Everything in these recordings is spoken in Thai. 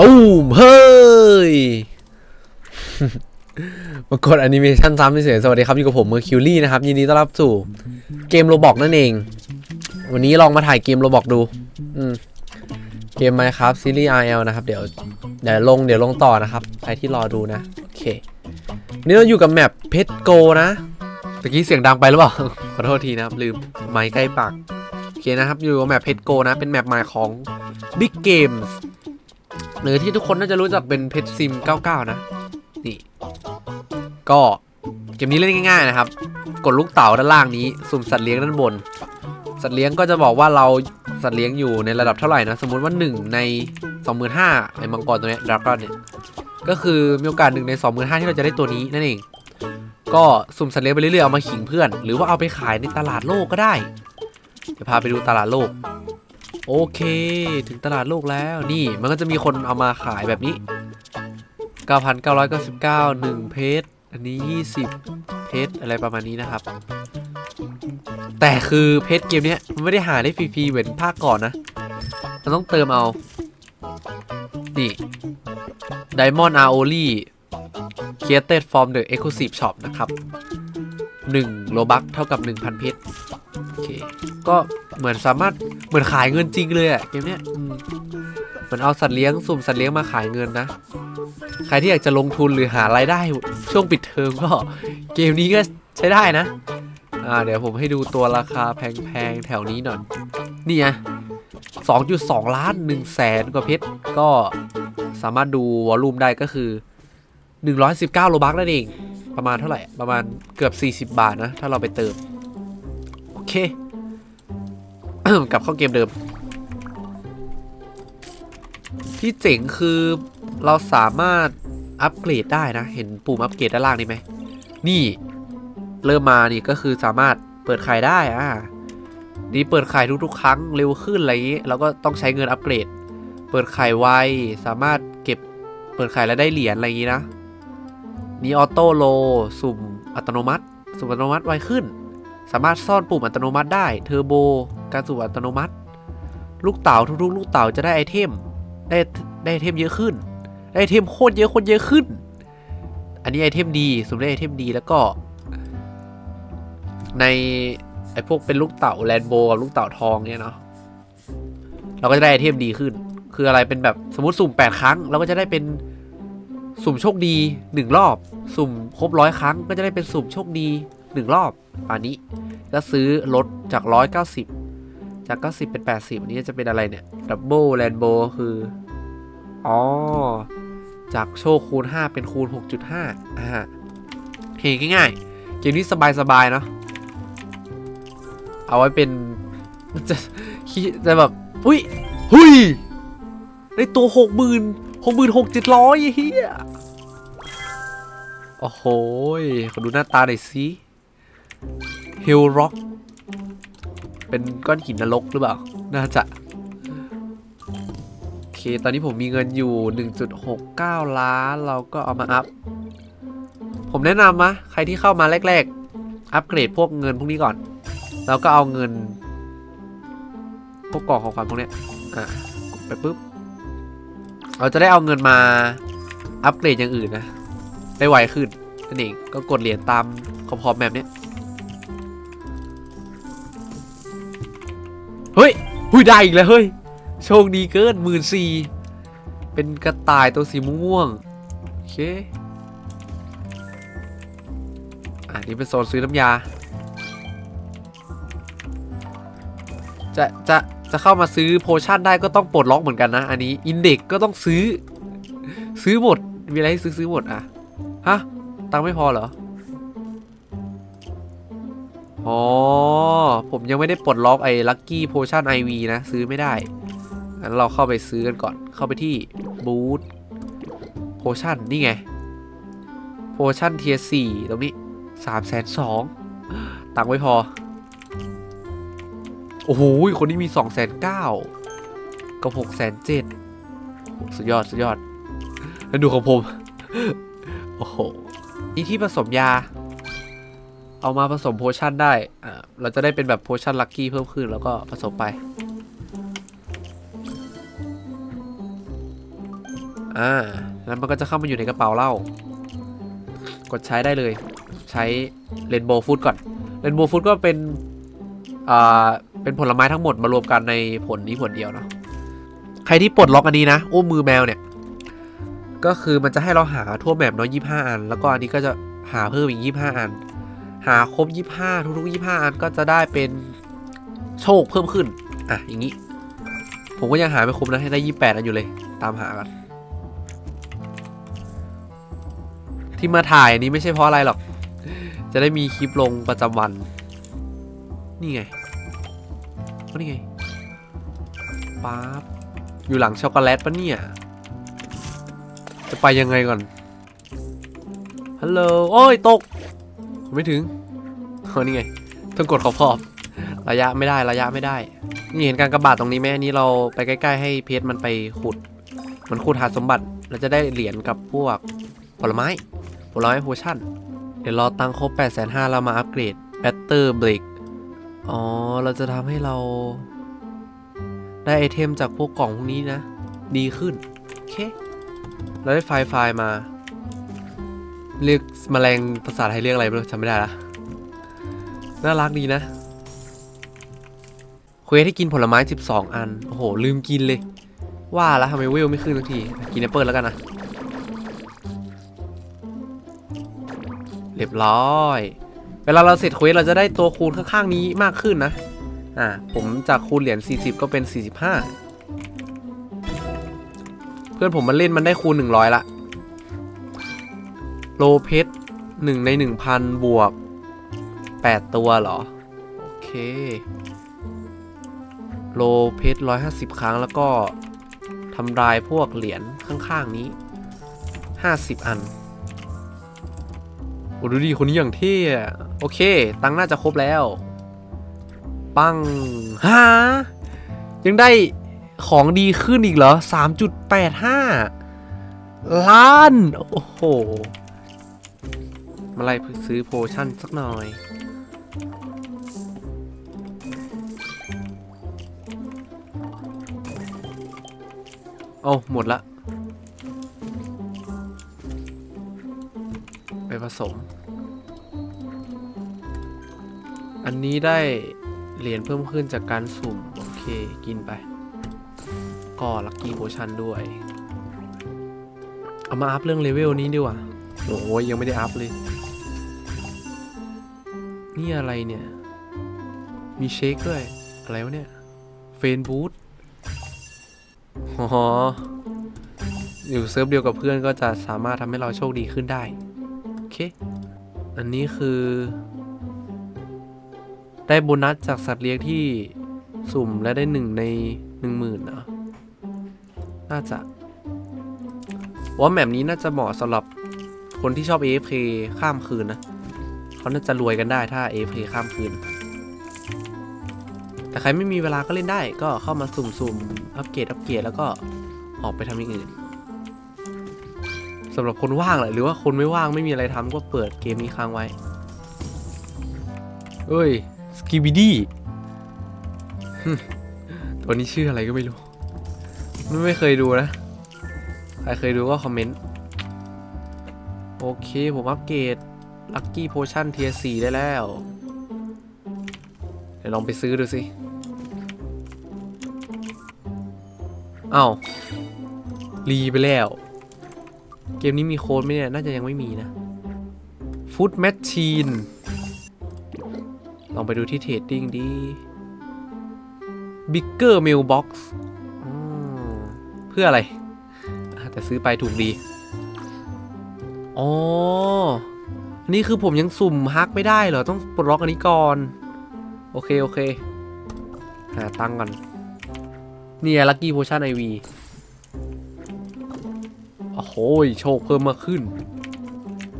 ตูมเฮ้ยมากดแอนิเมชันซ้ำเฉยสวัสดีครับอยู่กับผมเมอร์คิวรี่นะครับ ยินดีต้อนรับสู่เกมโรบอกนั่นเอง วันนี้ลองมาถ่ายเกมโรบอกดู อืมเกม Minecraft ซีรีส์ RL นะครับ เดี๋ยวเดี๋ยวลงเดี๋ยวลงต่อนะครับ ใครที่รอดูนะ โอเค นี่เราอยู่กับแมปเพชรโกนะตะกี้เสียงดังไปหรือเปล่า ขอโทษทีนะครับ ลืมไม้ใกล้ปากโอเคนะครับ อยู่กับแมปเพชรโกนะ เป็นแมปใหม่ของ Big Games หรือที่ทุกคนน่าจะรู้จักเป็นเพชรซิม 99 นะ นี่ ก็เกมนี้เล่นง่ายๆนะครับ กดลูกเต๋าด้านล่างนี้ สุ่มสัตว์เลี้ยงด้านบน สัตว์เลี้ยงก็จะบอกว่าเราสัตว์เลี้ยงอยู่ในระดับเท่าไหร่นะ สมมุติว่า 1 ใน 25,000ไอ้มังกรตัวนี้ดราก้อนเนี่ย ก็คือมีโอกาสหนึ่งใน 25,000 ที่เราจะได้ตัวนี้นั่นเอง ก็สุ่มสัตว์เลี้ยงไปเรื่อยๆเอามาขิงเพื่อน หรือว่าเอาไปขายในตลาดโลกก็ได้ เดี๋ยวพาไปดูตลาดโลก โอเค ถึงตลาดโลกแล้วนี่มันก็จะมีคนเอามาขายแบบนี้ 9,999 1 เพชรอันนี้ 20 เพชรอะไรประมาณนี้นะครับ แต่คือเพชรเกมนี้มันไม่ได้หาได้ฟรีๆเหมือนภาคก่อนนะ มันต้องเติมเอา นี่ Diamond a o l i Created from the Exclusive Shop นะครับ1โลบัคเท่ากับ 1,000 เพชรโอเค ก็ เหมือนสามารถเหมือนขายเงินจริงเลยอะเกมเนี้ยเหมือนเอาสัตว์เลี้ยงสุ่มสัตว์เลี้ยงมาขายเงินนะ ใครที่อยากจะลงทุนหรือหารายได้ช่วงปิดเทอมก็เกมนี้ก็ใช้ได้นะ อ่าเดี๋ยวผมให้ดูตัวราคาแพงๆแถวนี้หน่อย นี่ไง2.2 ล้าน1แสนกว่าเพชรก็สามารถดูวอลลุ่มได้ก็คือ 119 โลบักนั่นเอง ประมาณเท่าไหร่ ประมาณเกือบ 40 บาทนะ ถ้าเราไปเติม โอเค กลับเข้าเกมเดิม ที่เจ๋งคือเราสามารถอัปเกรดได้นะ เห็นปุ่มอัปเกรดด้านล่างนี่ไหม นี่เริ่มมานี่ก็คือสามารถเปิดขายได้อ่านี่เปิดขายทุกๆ ครั้งเร็วขึ้นอะไรอย่างนี้เราก็ต้องใช้เงินอัปเกรด เปิดขายไวสามารถเก็บเปิดขายแล้วได้เหรียญอะไรอย่างนี้นะนี่ออโต้โลสุ่มอัตโนมัติ สุ่มอัตโนมัติไวขึ้น สามารถซ่อนปุ่มอัตโนมัติได้เทอร์โบ การสุ่มอัตโนมัติ ลูกเต๋าทุกๆ ลูกเต๋าจะได้ไอเทม ได้ได้ไอเทมเยอะขึ้น ได้ไอเทมโคตรเยอะโคตรเยอะขึ้น อันนี้ไอเทมดีสุ่มได้ไอเทมดีแล้วก็ ในไอพวกเป็นลูกเต่าแลนโบกับลูกเต่าทองเนี่ยเนาะเราก็จะได้ไอเทมดีขึ้น คืออะไรเป็นแบบสมมติสุ่ม 8 ครั้ง เราก็จะได้เป็นสุ่มโชคดี 1 รอบ สุ่มครบร้อยครั้ง ก็จะได้เป็นสุ่มโชคดี 1 รอบอันนี้ ก็ซื้อลดจาก 190 จาก 90 เป็น 80อันนี้จะเป็นอะไรเนี่ยดับเบิลแลนโบคือ อ๋อ จากโชคคูณ 5 เป็นคูณ 6.5 อ่าโอเคง่ายๆ เกมนี้สบายๆ เนาะเอาไว้เป็นจะคิดจะแบบ อุ้ย หุยได้ตัวหกหมื่นหกหมื่นหกเจ็ดร้อยเฮียโอ้โหขอดูหน้าตาหน่อยสิฮิลร็อก เป็นก้อนหินนรกหรือเปล่า น่าจะ โอเค ตอนนี้ผมมีเงินอยู่ 1.69 ล้าน เราก็เอามาอัพ ผมแนะนำนะใครที่เข้ามาแรก ๆ อัปเกรดพวกเงินพวกนี้ก่อน แล้วก็เอาเงิน พวกกล่องของขวัญพวกเนี้ย อะกดไปปุ๊บ เราจะได้เอาเงินมาอัปเกรดอย่างอื่นนะ ได้ไวขึ้นนั่นเอง ก็กดเหรียญตามขอบๆแบบเนี้ย หุยได้อีกแล้วเฮ้ย โชคดีเกินหมื่นสี่เป็นกระต่ายตัวสีม่วงโอเคอันนี้เป็นโซนซื้อน้ำยา จะ จะ จะเข้ามาซื้อโพชั่นได้ก็ต้องปลดล็อกเหมือนกันนะ อันนี้อินเด็กก็ต้องซื้อ ซื้อหมด มีอะไรให้ซื้อซื้อหมดอะ ฮะ ตังไม่พอเหรอ อ๋อ ผมยังไม่ได้ปลดล็อกไอ้ลัคกี้โพชั่นไอวีนะ ซื้อไม่ได้งั้นเราเข้าไปซื้อกันก่อน เข้าไปที่บูธโพชั่นนี่ไง โพชั่นเทียสี่ตรงนี้สามแสนสองตังไม่พอ โอ้โห คนนี้มีสองแสนเก้ากับหกแสนเจ็ดสุดยอด สุดยอด แล้วดูของผม โอ้โห นี่ที่ผสมยา เอามาผสมโพชั่นได้ อ่า เราจะได้เป็นแบบโพชั่นลัคกี้เพิ่มขึ้นแล้วก็ผสมไป อ่า แล้วมันก็จะเข้ามาอยู่ในกระเป๋าเรากดใช้ได้เลย ใช้เรนโบว์ฟูดก่อน เรนโบว์ฟูดก็เป็น อ่า เป็นผลไม้ทั้งหมดมารวมกันในผลนี้ผลเดียวเนาะ ใครที่ปลดล็อกอันนี้นะอุ้มมือแมวเนี่ย ก็คือมันจะให้เราหาทั่วแมปเนาะยี่ห้าอัน แล้วก็อันนี้ก็จะหาเพิ่มอีกยี่ห้าอัน หาครบยี่ห้าทุกๆยี่ห้าอันก็จะได้เป็นโชคเพิ่มขึ้น อะ อย่างนี้ ผมก็ยังหาไม่ครบนะให้ได้ยี่แปดอันอยู่เลย ตามหากันที่มาถ่ายนนี้ไม่ใช่เพราะอะไรหรอก จะได้มีคลิปลงประจำวัน นี่ไงก็นี่ไงป๊าบอยู่หลังช็อกโกแลตปะเนี่ย จะไปยังไงก่อน ฮัลโหล โอ้ย ตก ไม่ถึงเอานี่ไงต้องกดขอบขอบระยะไม่ได้ระยะไม่ได้ นี่เห็นการกระบาดตรงนี้ไหมอันนี้เราไปใกล้ๆ ให้เพชรมันไปขุด มันขุดหาสมบัติเราจะได้เหรียญกับพวกผลไม้ผลไม้โพชั่น เดี๋ยวรอตังค์ครบ8 5 0 0 0เรามาอัปเกรดแบตเตอร์เบรกอ๋อ เราจะทำให้เรา ได้ไอเทมจากพวกกล่องพวกนี้นะ ดีขึ้น โอเค เราได้ไฟล์ไฟล์มา เรียกแมลงภาษาไทยเรียกอะไรไม่รู้จำไม่ได้ละน่ารักดีนะเควสให้กินผลไม้ 12 อัน โอ้โห ลืมกินเลย ว่าแล้วทำไมเวลไม่ขึ้นสักที กินแอปเปิลแล้วกันนะ เรียบร้อย เวลาเราเสร็จเควสเราจะได้ตัวคูณข้างๆนี้มากขึ้นนะ อ่า ผมจากคูณเหรียญ 40 ก็เป็น 45 เพื่อนผมมันเล่นมันได้คูณ 100 ละ โลเพชรหนึ่งใน1,000บวก8ตัวเหรอ โอเค โลเพชร150ครั้งแล้วก็ทำลายพวกเหรียญข้างๆนี้50อันโอ้ดูดิคนนี้อย่างเท่โอเค ตังน่าจะครบแล้ว ปังฮะยังได้ของดีขึ้นอีกเหรอ 3.85 ล้าน โอ้โห มาไล่ซื้อโพชั่นสักหน่อยโอ้หมดละ ไปผสม อันนี้ได้เหรียญเพิ่มขึ้นจากการสุ่ม โอเค กินไป ก็ลัคกี้โพชั่นด้วย เอามาอัพเรื่องเลเวลนี้ดีกว่า โอ้ยยังไม่ได้อัพเลย นี่อะไรเนี่ย มีเชคด้วย อะไรวะเนี่ย เฟนบูทอ๋อ อยู่เซิร์ฟเดียวกับเพื่อนก็จะสามารถทำให้เราโชคดีขึ้นได้ โอเค อันนี้คือ ได้โบนัสจากสัตว์เลี้ยงที่สุ่มและได้หนึ่งในหนึ่งหมื่นเนาะน่าจะ ว่าแมปนี้น่าจะเหมาะสำหรับคนที่ชอบ AFK ข้ามคืนนะ เขาน่าจะรวยกันได้ถ้า AFK ข้ามคืน แต่ใครไม่มีเวลาก็เล่นได้ก็เข้ามาสุ่มๆ อัปเกรดอัปเกรดแล้วก็ออกไปทำอย่างอื่นสำหรับคนว่างแหละหรือว่าคนไม่ว่างไม่มีอะไรทำก็เปิดเกมนี้ค้างไว้ เอ้ยสกิบิดี้ตัวนี้ชื่ออะไรก็ไม่รู้ ไม่ไม่เคยดูนะ ใครเคยดูก็คอมเมนต์ โอเคผมอัปเกรด ลั c กี้โพชั่นเทีย4ได้แล้ว เดี๋ยวลองไปซื้อดูสิอ้าวรีไปแล้ว เกมนี้มีโค้ดไหมเนี่ย น่าจะยังไม่มีนะฟุตแมชชีนลองไปดูที่เทรดดิ้งดี Bigger Mailbox อืมเพื่ออะไร แต่ซื้อไปถูกดี อ๋อ อันนี้คือผมยังสุ่มฮักไม่ได้เหรอ ต้องปลดล็อกอันนี้ก่อน โอเค โอเค หาตังก่อน นี่ลัคกี้โพชั่นไอวี โอ้โห โชคเพิ่มมาขึ้น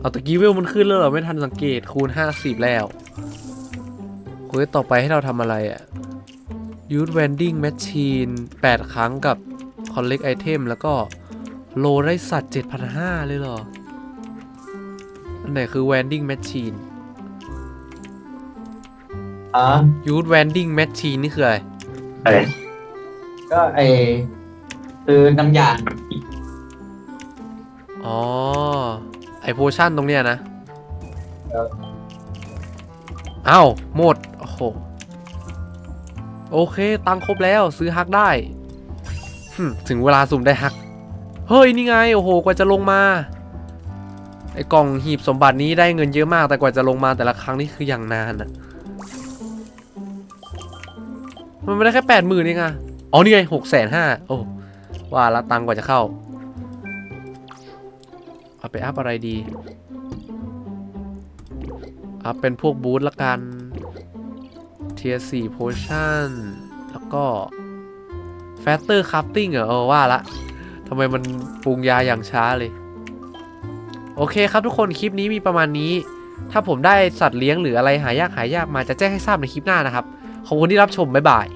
เอาตะกี้เวลมันขึ้นแล้วเหรอ ไม่ทันสังเกตคูณ 50 แล้วเควสต่อไปให้เราทำอะไรอะ Use Vending Machine 8ครั้งกับ Collect Item แล้วก็โลได้สัตว์ 7,500 เลยเหรอ อันไหนคือ Vending Machine อ๋อ Use Vending Machine นี่คืออะไร อะไร ก็ไอคือน้ำยางอ๋อ ไอโพชั่นตรงเนี้ยนะ เออเอ้าหมด โอ้โห โอเค ตังค์ครบแล้วซื้อฮักได้หึ่มถึงเวลาสุ่มได้ฮัก เฮ้ย นี่ไง โอ้โห กว่าจะลงมา ไอกล่องหีบสมบัตินี้ได้เงินเยอะมากแต่กว่าจะลงมาแต่ละครั้งนี่คืออย่างนานอะมันไม่ได้แค่แปดหมื่นเองอะอ๋อนี่ไงหกแสนห้าโอ้ว่าละตังกว่าจะเข้า เอาไปอัพอะไรดี อัพเป็นพวกบูธละกันเทียสี่โพชั่นแล้วก็แฟตเตอร์คัพติ้งเหรอเออว่าละทำไมมันปรุงยาอย่างช้าเลย โอเคครับทุกคนคลิปนี้มีประมาณนี้ ถ้าผมได้สัตว์เลี้ยงหรืออะไรหายากหายากมาจะแจ้งให้ทราบในคลิปหน้านะครับ ขอบคุณที่รับชม บ๊ายบาย